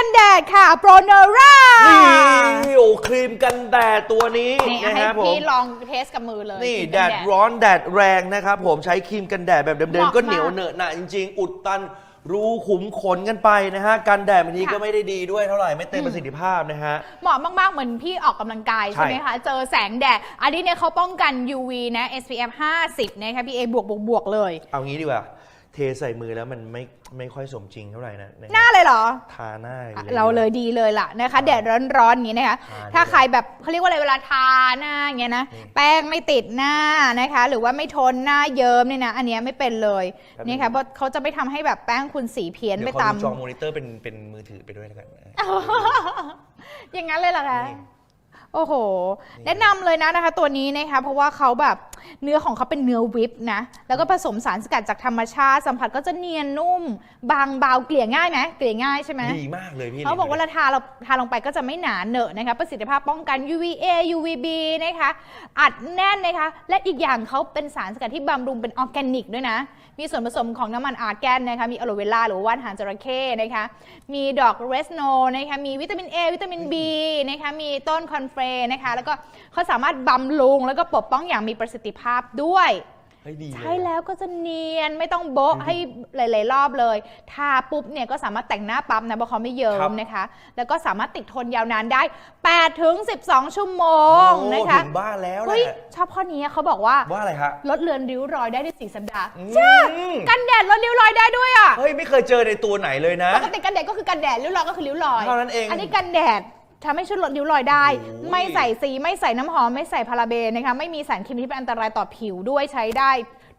กันแดดค่ะโปรเนร่านี่โอ้ครีมกันแดดตัวนี้นี่นะให้ครับผม พี่ลองเทสกับมือเลยนี่ครีมแดกันดร้อนแดดแรงนะครับผมใช้ครีมกันแดดแบบเหเดิมมาะๆก็เหนียวมากเหนอะหนะจริง ๆ อุดตันรูขุมขนกันไปนะฮะกันแดดบางทีค่ะก็ไม่ได้ดีด้วยเท่าไหร่ไม่เต็มประสิทธิภาพนะฮะ เหมาะมาก ๆ เหมือนพี่ออกกำลังกายใช่ ใช่ไหมคะ เจอแสงแดด อันนี้เนี่ยเขาป้องกัน UV นะ SPF 50 นะคะ PA บวกบวกบวกเลย เอางี้ดีกว่า เทใส่มือแล้วมันไม่ไม่ค่อยสมจริงเท่าไหร่นะะหน้าเลยเหรอ ทาหน้าอะเราเลยดีเลยล่ะนะคะ แดดร้อนๆอย่างนี้นะคะทาถ้าใครแบบเขาเรียกว่าอะไรเวลาทาหน้าอย่างเงี้ยนะนี่แป้งไม่ติดหน้านะคะ หรือว่าไม่ทนหน้าเยิ้มเนี่ยนะ อันเนี้ยไม่เป็นเลยครับนี่ค่ะเพราะเขาจะไม่ทำให้แบบแป้งคุณสีเพี้ยนเดี๋ไปยวขอตามดูจอมอนิเตอร์เป็นเป็นมือถือไปด้วยแล้วกันนะ อย่างนั้นเลยเหรอคะ นี่ โอ้โหนี่แนะนำเลยนะนะคะ ตัวนี้นะคะ เพราะว่าเขาแบบ เนื้อของเขาเป็นเนื้อวิปนะ แล้วก็ผสมสารสกัดจากธรรมชาติ สัมผัสก็จะเนียนนุ่ม บางเบาเกลี่ยง่ายไหมเกลี่ยง่ายใช่ไหมดีมากเลยพี่เขาบอกว่าลิเราทาเราทาลงไปก็จะไม่หนาเหนอะนะคะประสิทธิภาพป้องกัน UVA UVB นะคะ อัดแน่นนะคะ และอีกอย่างเขาเป็นสารสกัดที่บำรุงเป็นออร์แกนิกด้วยนะ มีส่วนผสมของน้ำมันอาร์แกนนะคะ มีอะโลเวล่าหรือว่าว่านหางจระเข้นะคะ มีดอกเรสโนนะคะ มีวิตามิน A วิตามิน B นะคะ มีต้นคอนเฟรนะคะ แล้วก็เขาสามารถบำรุงแล้วก็ปกป้องอย่างมีประสิทธิภาพด้วยเฮ้ยดีเลยใช่แล้วก็จะเนียนไม่ต้องโบ๊ะให้หลาย ๆ รอบเลยทาปุ๊บเนี่ยก็สามารถแต่งหน้าปั๊บนะเพราะเขาไม่เยิ้ครัมบนะคะ แล้วก็สามารถติดทนยาวนานได้8ถึง12 ชั่วโมงโอ้นะคะถึงบ้านแล้วแหเฮ้ยละชอบข้อนี้เขาบอกว่าว่าอะไรฮะลดเลือนริ้วรอยได้ใน4สัปดาห์อืมจ้ากันแดดลดริ้วรอยได้ด้วยอะเฮ้ยไม่เคยเจอในตัวไหนเลยนะปกติกันแดดก็คือกันแดดริ้วรอยก็คือริ้วรอยเท่านั้นเองอันนี้กันแดด ทำให้ช่วยลดริ้วรอยได้ โอ้ย ไม่ใส่สีไม่ใส่น้ำหอม ไม่ใส่พาราเบนนะคะไม่มีสารเคมีที่เป็นอันตรายต่อผิวด้วยใช้ได้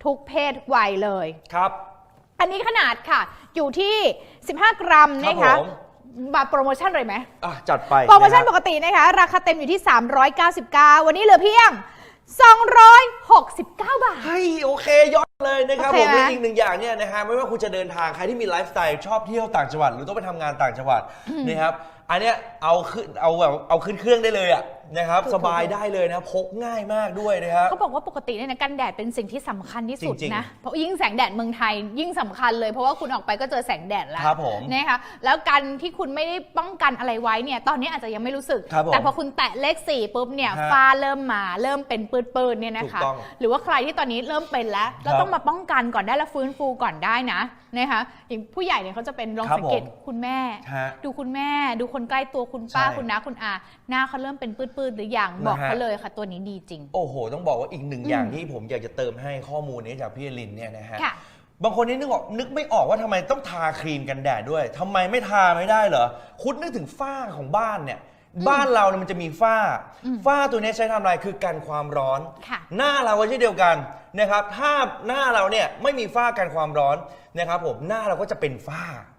ทุกเพศวัยเลย ครับ อันนี้ขนาดค่ะ อยู่ที่ 15 กรัมนะครัคะบผมมาโปรโมชั่นเลยไหม อะจัดไปโปรโมชั่นนะปฮะกตินะคะ ราคาเต็มอยู่ที่ 399 วันนี้เหลือเพียง 269 บาท เฮ้ยโอเคยอดเลยนะครับโอผเคมไหม และอีกหนึ่งอย่างเนี่ยนะฮะไม่ว่าคุณจะเดินทางใครที่มีไลฟ์สไตล์ชอบเที่ยวต่างจังหวัด หรือต้องไปทำงานต่างจังหวัดนะครับ อันเนี้ยเอาขึ้นเอาแบบเอาขึ้นเครื่องได้เลยอะนะครับถูกๆสบายได้เลยนะพกง่ายมากด้วยนะครับ เขาบอกว่าปกติเนี่ยนะกันแดดเป็นสิ่งที่สำคัญที่สุดจริงๆนะ เพราะยิ่งแสงแดดเมืองไทยยิ่งสำคัญเลยเพราะว่าคุณออกไปก็เจอแสงแดดแล้วครับผมนะคะแล้วการที่คุณไม่ได้ป้องกันอะไรไว้เนี่ยตอนนี้อาจจะยังไม่รู้สึก ครับผมแต่พอคุณแตะเลขสี่ปุ๊บเนี่ยฮะฝ้าเริ่มมาเริ่มเป็นปืนๆเนี่ยนะคะ ถูกต้องหรือว่าใครที่ตอนนี้เริ่มเป็นแล้วเราครับต้องมาป้องกันก่อนได้แล้วฟื้นฟูก่อนได้นะนะคะอย่างผู้ใหญ่เนี่ยเขาจะเป็นลองครับสังเกตผม คุณแม่ ฮะ ดูคุณแม่ดูคนใกล้ตัวคุณป้าใช่ คุณน้าคุณอา หน้าเขาเริ่มเป็นปื้ดๆหรือยัง บอกนะฮะเขาเลยค่ะ ตัวนี้ดีจริง โอ้โห ต้องบอกว่าอีกหนึ่งอืมอย่างที่ผมอยากจะเติมให้ข้อมูลนี้จากพี่ลินเนี่ยนะฮะ ค่ะ บางคนนี่นึกออกนึกไม่ออกว่าทำไมต้องทาครีมกันแดดด้วยทำไมไม่ทาไม่ได้เหรอ คุณนึกถึงฝ้าของบ้านเนี่ย บ้านเราเนี่ยมันจะมีฝ้า อืมฝ้าตัวนี้ใช้ทำอะไรคือกันความร้อน ค่ะ หน้าเราก็เช่นเดียวกันนะครับ ถ้าหน้าเราเนี่ยไม่มีฝ้ากันความร้อนนะครับผมหน้าเราก็จะเป็นฝ้าอืม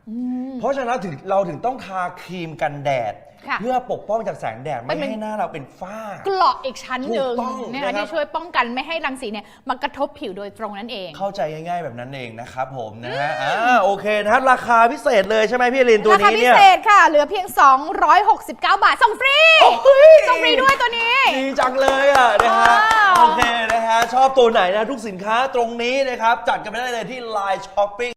เพราะฉะนั้นถึงเราถึงต้องทาครีมกันแดด ค่ะเพื่อปกป้องจากแสงแดดไม่มันเป็น ให้หน้าเราเป็นฝ้า เกราะอีกชั้นหนึ่งถูกต้องนะนะครัคะบ ที่ช่วยป้องกันไม่ให้รังสีเนี่ยมากระทบผิวโดยตรงนั่นเอง เข้าใจง่ายๆแบบนั้นเองนะครับผมนะฮะอ่าโอเคนะฮะราคาพิเศษเลยใช่ไหมพี่ลินตัวราคานี้พิเนี่ย เศษค่ะ เหลือเพียง 269 บาท ส่งฟรีเฮ้ย ส่งฟรีด้วยตัวนี้ ดีจังเลยอะนะฮะว้าวโอเคนะฮะชอบตัวไหนนะทุกสินค้าตรงนี้นะครับ จัดกันไปได้เลยที่ Line Shopping